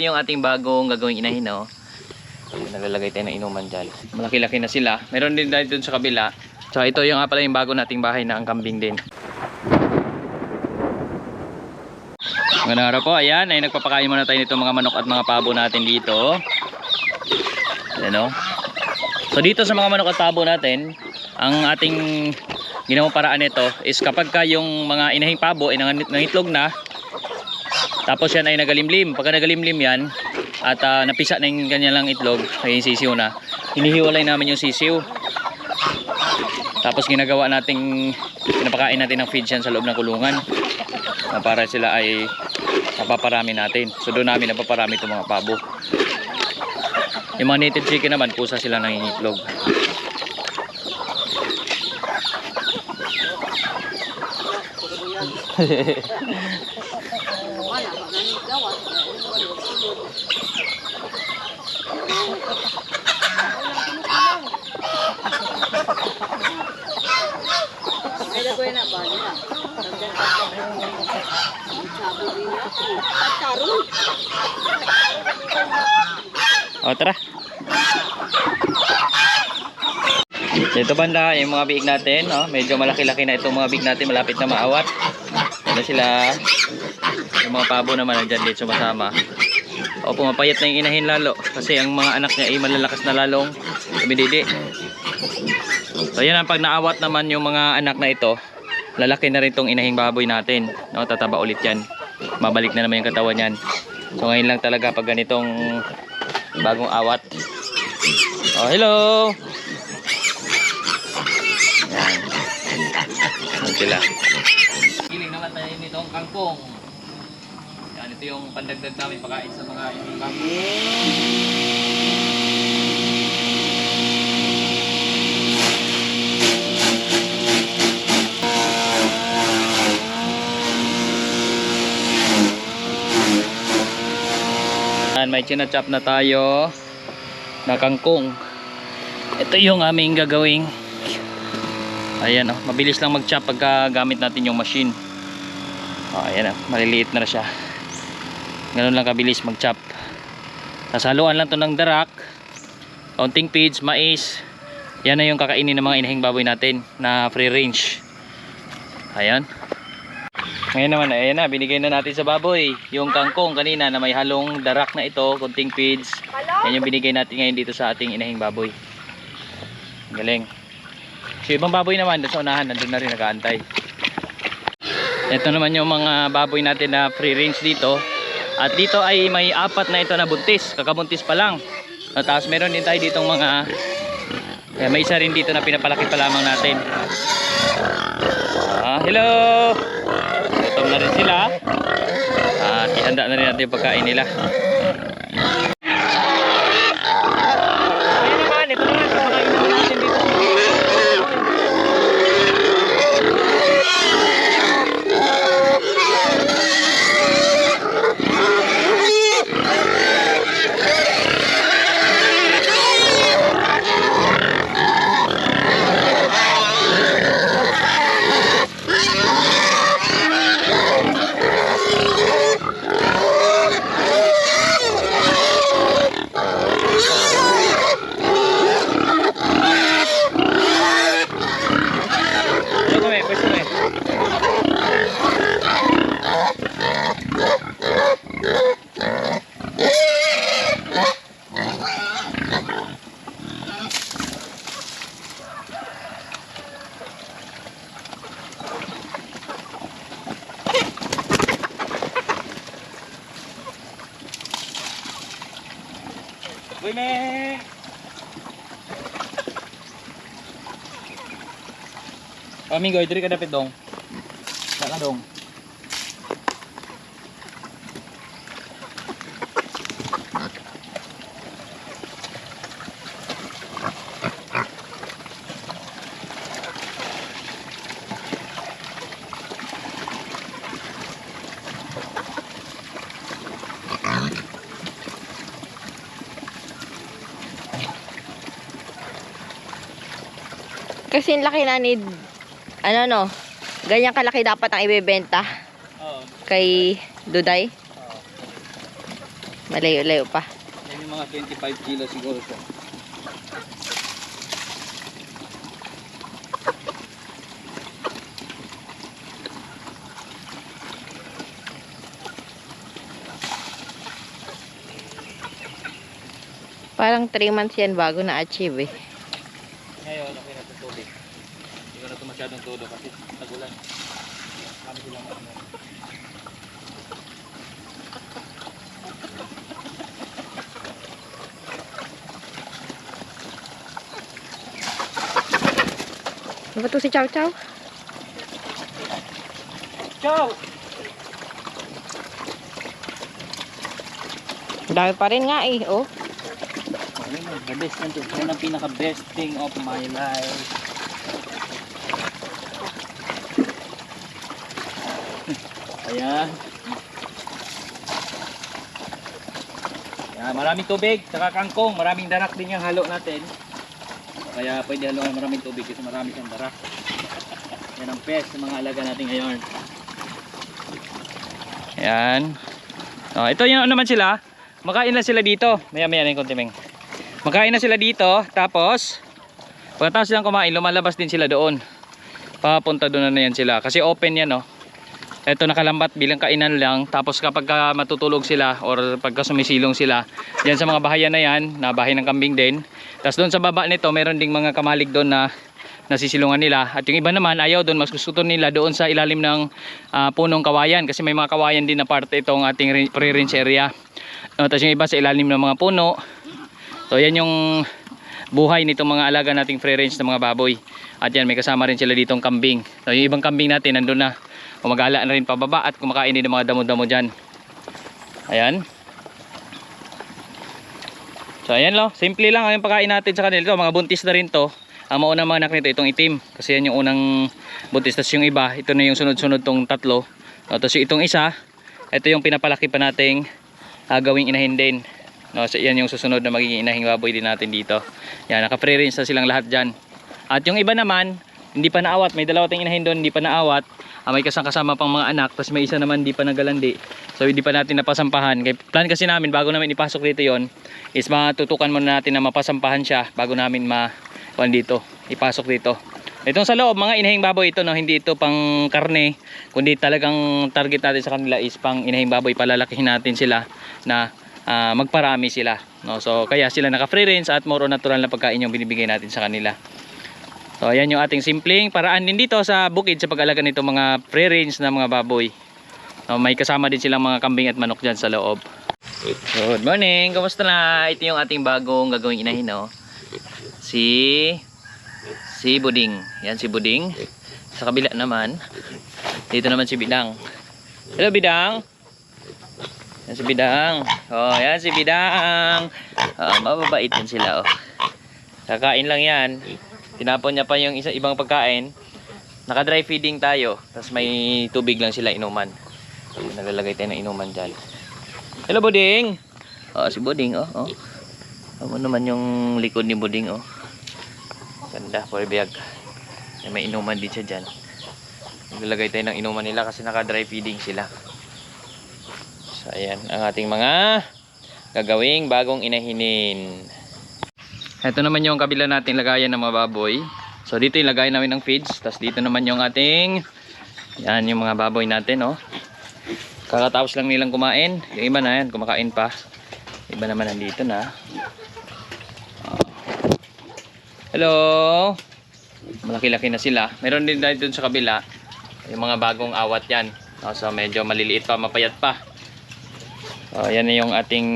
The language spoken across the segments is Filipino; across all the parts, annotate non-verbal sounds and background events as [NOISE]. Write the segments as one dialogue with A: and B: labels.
A: ito yung ating bagong gagawing inahin, no? Nalalagay tayo ng inuman dyan. Malaki-laki na sila. Meron din tayo dun sa kabila. So ito yung nga pala yung bago nating bahay na ang kambing din. Magandang araw po. Ayan, ay nagpapakain muna tayo nito mga manok at mga pabo natin dito. Ayan o. So dito sa mga manok at pabo natin, ang ating ginawang paraan nito is kapag ka yung mga inahing pabo ay nang- nangitlog na, tapos yan ay nagalimlim. Pagka nagalimlim yan, at ah, napisa na yung ganyan lang itlog, ay sisiw na, hinihiwalay namin yung sisiw. Tapos ginagawa nating, pinapakain natin ng feed yan sa loob ng kulungan. Na para sila ay napaparami natin. So doon namin napaparami itong mga pabo. Yung mga native chicken naman, pusa sila nangingitlog. [LAUGHS]
B: Ay, ko na ba nila? Dagdag pa sa Sabo din na. At karon.
A: O tara. Dito banda yung mga biig natin, no? medyo malaki-laki na itong mga biig natin, malapit na maawat. Ano sila? Yung mga pabo naman nandyan din sumasama. O pumapayat na yung inahin lalo kasi ang mga anak niya ay malalakas na lalong dumididi. So yan ang pag naawat naman yung mga anak na ito, lalaki na rin tong inahing baboy natin. No, tataba ulit yan. Mabalik na naman yung katawan yan. So ngayon lang talaga pag ganitong bagong awat. Oh, hello. Yan. Sila. Kiling naman tayo nitong kangkong. Yan, ito yung pandagdag namin pagkain sa mga inahing baboy. Yan, may chinachop na tayo na kangkong. Ito yung aming gagawing Ayan oh, mabilis lang mag-chop pagka gamit natin yung machine. Oh, ayan oh, maliliit na, na siya. Ganun lang kabilis mag-chop. Nasaluan lang to ng darak, kaunting feeds, mais. Yan na yung kakainin ng mga inahing baboy natin na free range. Ayan. Ngayon naman, ayan na, binigay na natin sa baboy. Yung kangkong kanina na may halong darak na ito, kunting feeds. Yan yung binigay natin ngayon dito sa ating inahing baboy. Galing. So ibang baboy naman, sa unahan, nandun na rin nakaantay. Ito naman yung mga baboy natin na free range dito. At dito ay may apat na ito na buntis, kakabuntis pa lang. At tapos meron din tayo ditong mga, eh, may isa rin dito na pinapalaki pa lamang natin. Ah, hello! Na rin sila. At ihanda na rin natin pagkain nila. Ano kami, pwesto kami. Wine! Amingo, diri ka dapat dong. Saka dong.
B: Kasi laki na ni, ano no, ganyan kalaki dapat ang ibebenta
A: Oo.
B: kay Duday. Malayo-layo pa.
A: Yan yung mga 25 kilo siguro siya.
B: Parang 3 months yan bago na-achieve eh.
A: Ngayon, okay na sa tubig. Hindi ko na ito masyadong todo kasi tagulan. Kami silang ano.
B: Ano ba to si Chow Chow? Ang Dami pa rin nga eh, oh.
A: Ayun na, the best yan to. Yan ang pinaka best thing of my life. Ayan. Ayan, maraming tubig, saka kangkong, maraming darak din yung halo natin. Kaya pwede halo ng maraming tubig kasi marami siyang darak. Yan ang best sa mga alaga natin ngayon. Ayan. Oh, ito ano naman sila. Makain na sila dito. Maya maya na yung kontimeng. Makain na sila dito. Tapos, pagkatapos silang kumain, lumalabas din sila doon. Papunta doon na, na yan sila. Kasi open yan, no. Ito nakalambat bilang kainan lang. Tapos kapag ka matutulog sila or pagka sumisilong sila, yan sa mga bahayan na yan, na bahay ng kambing din. Tapos doon sa baba nito, meron ding mga kamalig doon na nasisilungan nila. At yung iba naman, ayaw doon. Mas gusto nila doon sa ilalim ng ah, punong kawayan. Kasi may mga kawayan din na parte itong ating re- pre-range area. Uh, tapos yung iba sa ilalim ng mga puno. So yan yung buhay nitong mga alaga nating free range na mga baboy. At yan may kasama rin sila ditong kambing. So yung ibang kambing natin nandun na. Kumagala na rin pababa at kumakain din ng mga damo-damo dyan. Ayan. So ayan lo, simple lang ang pagkain natin sa kanila. Ito, mga buntis na rin to. Ang maunang mga anak nito itong itim. Kasi yan yung unang buntis. Tapos yung iba, ito na yung sunod-sunod tong tatlo. No, tapos itong isa, ito yung pinapalaki pa nating uh, gawing inahin din. No, so yan yung susunod na magiging inahing baboy din natin dito. Yan, naka-free range na silang lahat dyan. At yung iba naman, hindi pa naawat. May dalawa tayong inahin doon, hindi pa naawat. Ah, may kasang kasama pang mga anak. Tapos may isa naman hindi pa nagalandi. So hindi pa natin napasampahan. Kaya plan kasi namin, bago namin ipasok dito yon is matutukan muna natin na mapasampahan siya bago namin ma kuan dito, ipasok dito. Itong sa loob, mga inahing baboy ito, no? hindi ito pang karne, kundi talagang target natin sa kanila is pang inahing baboy, palalakihin natin sila na ah, magparami sila. No? So, kaya sila naka-free range at more natural na pagkain yung binibigay natin sa kanila. So, ayan yung ating simpleng paraan din dito sa bukid sa pag-alaga nito mga free range na mga baboy. No, may kasama din silang mga kambing at manok dyan sa loob. Good morning! Kamusta na? Ito yung ating bagong gagawing inahin, no? Si... Si Buding. Yan si Buding. Sa kabila naman. Dito naman si Bidang. Hello, Bidang! Yan si Bidang. Oh, yan si Bidang. Oh, mababait yan sila, oh. Kakain lang yan. Tinapon niya pa yung isa, ibang pagkain. Naka-dry feeding tayo. Tapos may tubig lang sila inuman. Ayun, Naglalagay tayo ng inuman dyan. Hello, Buding! Oh, si Buding, oh. oh. Ano naman yung likod ni Buding, oh. Ganda, for biyag. May inuman din siya dyan. Naglalagay tayo ng inuman nila kasi naka-dry feeding sila. So, ayan. Ang ating mga gagawing bagong inahinin. Ito naman yung kabila nating lagayan ng mga baboy. So, dito yung lagayan namin ng feeds. Tapos dito naman yung ating yan yung mga baboy natin, oh. Kakatapos lang nilang kumain. Yung iba na yan, kumakain pa. Iba naman nandito na. Hello. Malaki-laki na sila. Meron din dahil dun sa kabila. Yung mga bagong awat yan. So medyo maliliit pa, mapayat pa. Oh, yan na yung ating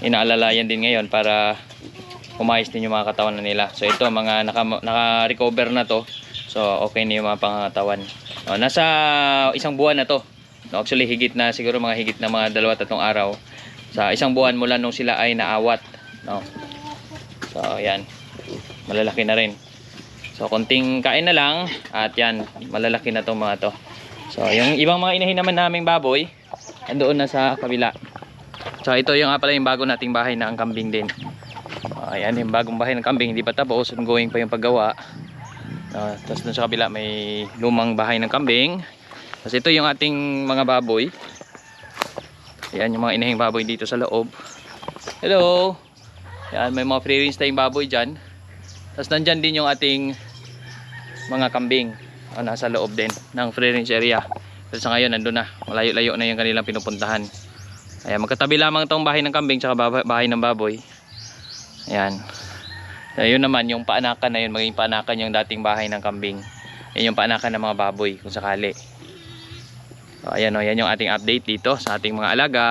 A: inaalalayan din ngayon para umayos din yung mga katawan na nila. So ito mga naka, naka-recover na to. So okay na yung mga pangatawan. Oh, nasa isang buwan na to. No, actually higit na siguro mga higit na mga dalawa tatlong araw. Sa isang buwan mula nung sila ay naawat. No. So, ayan. Malalaki na rin. So, konting kain na lang. At yan, malalaki na itong mga to. So, yung ibang mga inahin naman naming baboy, andoon na sa kabila. So, ito yung nga pala yung bago nating bahay na ang kambing din. Uh, ayan, yung bagong bahay ng kambing. Hindi pa tapos. Ongoing pa yung paggawa. Uh, tapos dun sa kabila may lumang bahay ng kambing. Tapos ito yung ating mga baboy. Ayan yung mga inahing baboy dito sa loob. Hello! Yan, may mga free range tayong baboy dyan. Tapos nandyan din yung ating mga kambing. O, nasa loob din ng free range area. Pero sa ngayon, nandun na. Malayo-layo na yung kanilang pinupuntahan. Ayan, magkatabi lamang tong bahay ng kambing tsaka bahay ng baboy. Ayan. Ayun naman, yung paanakan na yun, maging paanakan yung dating bahay ng kambing. Yan yung paanakan ng mga baboy kung sakali. So, ayan o, yan yung ating update dito sa ating mga alaga.